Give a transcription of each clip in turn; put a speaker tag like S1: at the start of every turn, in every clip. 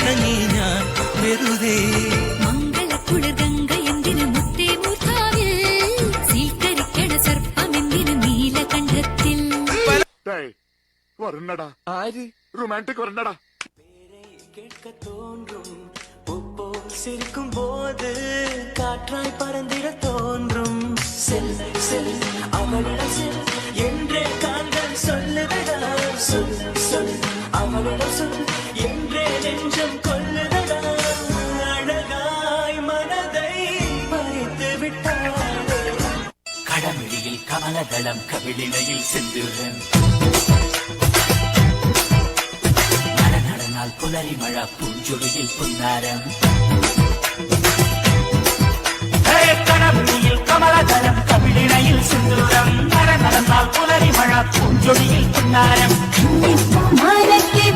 S1: പിണങ്ങി ഞാൻ വെറുതെ വരണ്ടടാ
S2: ആര്
S1: റൊമാൻറ്റിക് വരണ്ടടാ
S3: കേൾക്ക തോന്നും ഉപ്പോ സിരിക്കും പോത് കാറ്റായി പറന്നിട തോന്നും செல் செல் அவளிட செல் என்றே காந்தன் சொல்லுதடா சொல் சொல் அவளிட சொல்
S4: தளதளம் கவிழினையில் செந்திருவேன் நடனால் புலரி மழா பூஞ்சொடியில் புன்னாரம். கணபதியில் கமலதளம் கவிழினையில் சிந்துரம். நடனால் புலரி மழா பூஞ்சொடியில் புன்னாரம்.
S5: மரக்கே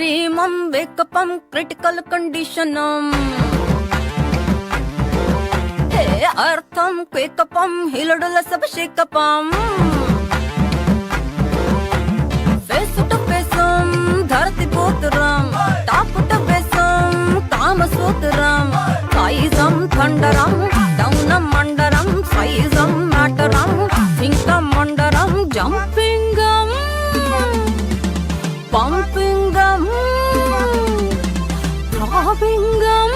S5: డ్రీమం వేకపం క్రిటికల్ కండిషన్ అర్థం కేకపం హిలడుల సభ శేకపం ఫేస్ ఫేసం ధరతి పోతురం ఫేసం కాయిజం థండరం. ராபிங்கம்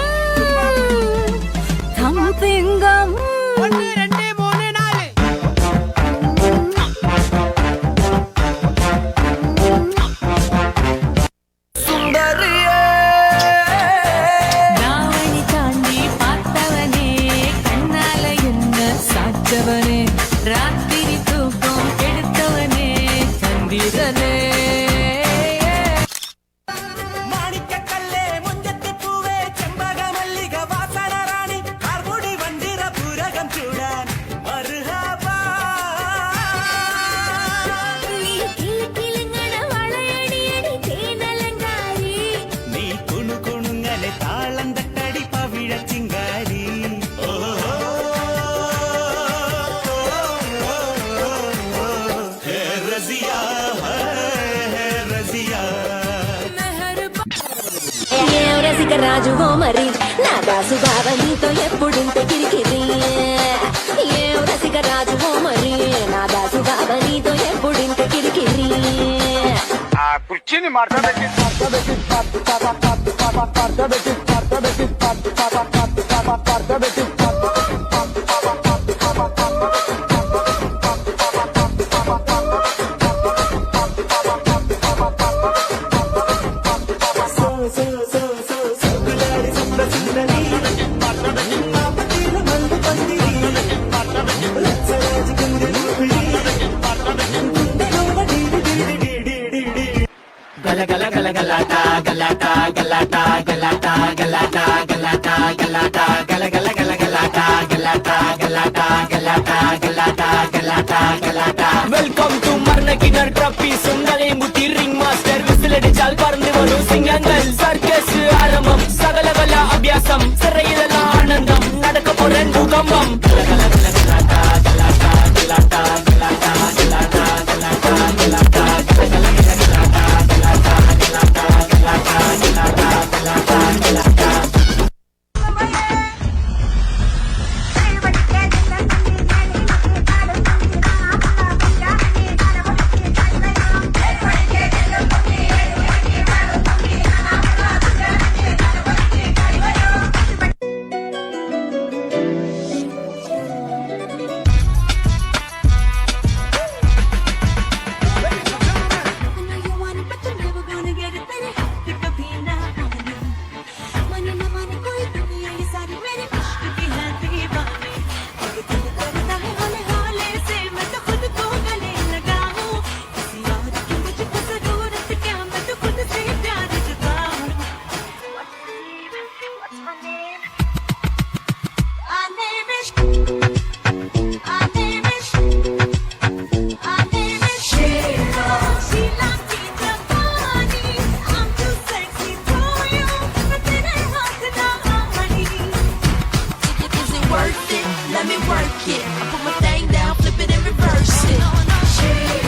S5: தம்பிங்கம்.
S2: ஒன்னு ரெண்டு மூணு நாலு.
S5: தாவணி தாண்டி பார்த்தவனே கண்ணால என்ன சாச்சவனே ராத்திரி
S6: రాజువో మరి. నా దాసు బావ నీతో ఎప్పుడింత కిరికిరి. ఏ రసిక రాజువో మరి. నా దాసు బావ నీతో ఎప్పుడింత కిరికిరి.
S3: సో
S4: கல கல கல கலாட்டா கலாட்டா கலாட்டா கலாட்டா கலாட்டா கலாட்டா கலாட்டா கல கல கல கலாட்டா கலாட்டா கலாட்டா கலாட்டா கலாட்டா கலாட்டா கலாட்டா வெல்கம் டு மரண கிணர் ட்ரப்பி சுந்தலை முத்தி ரிங் மாஸ்டர் விசில் அடிச்சால் பறந்து வரும் சிங்கங்கள் சர்க்கஸ் ஆரம்பம் சகலகல அபியாசம் சிறையிலெல்லாம் ஆனந்தம் நடக்க போறேன் பூகம்பம் கல
S7: work it. I put my thing down, flip it and reverse it.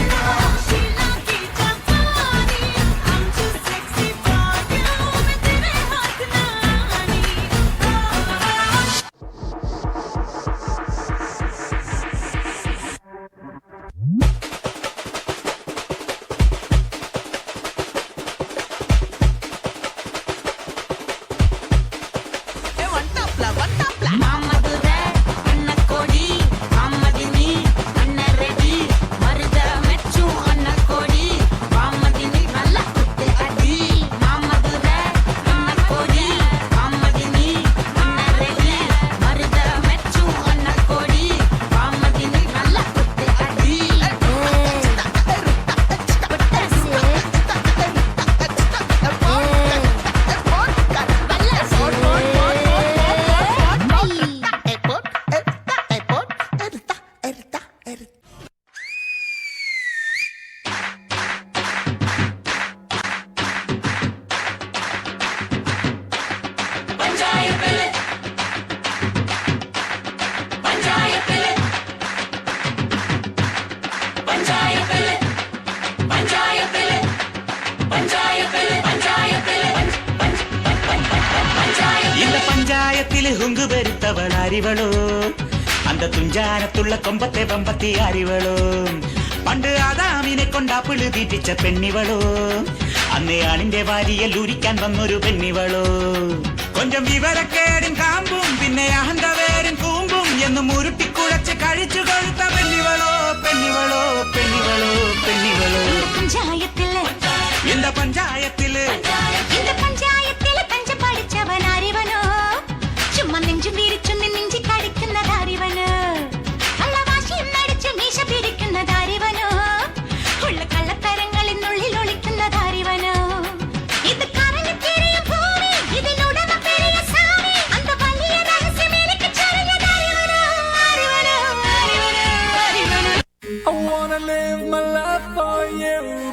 S8: കൊമ്പത്തിൽ ഹുങ്കു വരുത്തവൾ അരിവളോ അന്ത തുഞ്ചാനത്തുള്ള കൊമ്പത്തെ പമ്പത്തി അരിവളോ പണ്ട് ആദാമിനെ കൊണ്ടാ പിളു തീറ്റിച്ച പെണ്ണിവളോ? അന്നേ ആണിന്റെ വാരിയൽ ഉരിക്കാൻ വന്നൊരു പെണ്ണിവളോ? കൊഞ്ചം വിവരക്കേടും കാമ്പും പിന്നെ അഹന്തവേരും കൂമ്പും എന്നും ഉരുട്ടിക്കുഴച്ച് കഴിച്ചു കൊഴുത്ത പെണ്ണിവളോ? പെണ്ണിവളോ പെണ്ണിവളോ പെണ്ണിവളോ?
S9: പഞ്ചായത്തിലെ? എന്താ panchayat?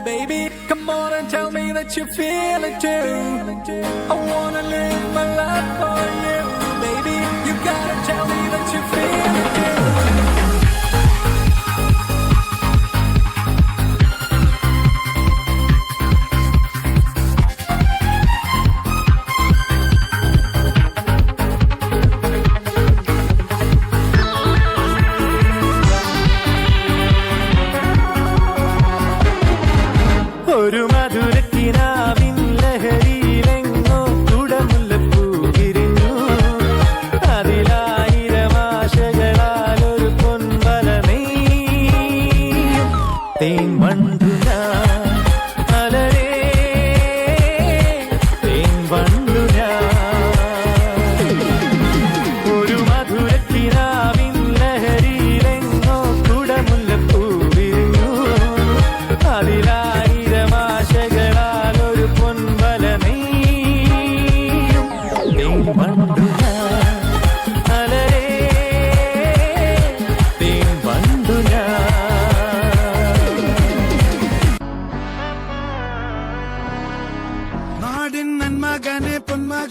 S9: Baby. Come on and tell me that you feel it too. I wanna live my life for you, baby. You gotta tell me that you feel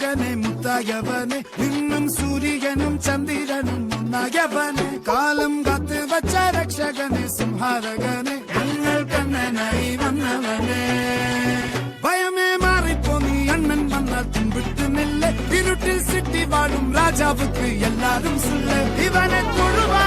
S10: പൊന്മകനെ മുത്തായവനെ നിന്നും സൂര്യനും ചന്ദ്രനും ഒന്നായവനെ കാലം കാത്ത് വച്ച രക്ഷകനെ സംഹാരകനെ ഞങ്ങൾ കണ്ണനായി വന്നവനെ ഭയമേ മാറിപ്പോ നീ അണ്ണൻ വന്നാൽ തുമ്പിട്ട് നെല്ല് ഇരുട്ടിൽ സിറ്റി വാഴും രാജാവുക്ക് എല്ലാരും ഇവനെ തൊഴുവാ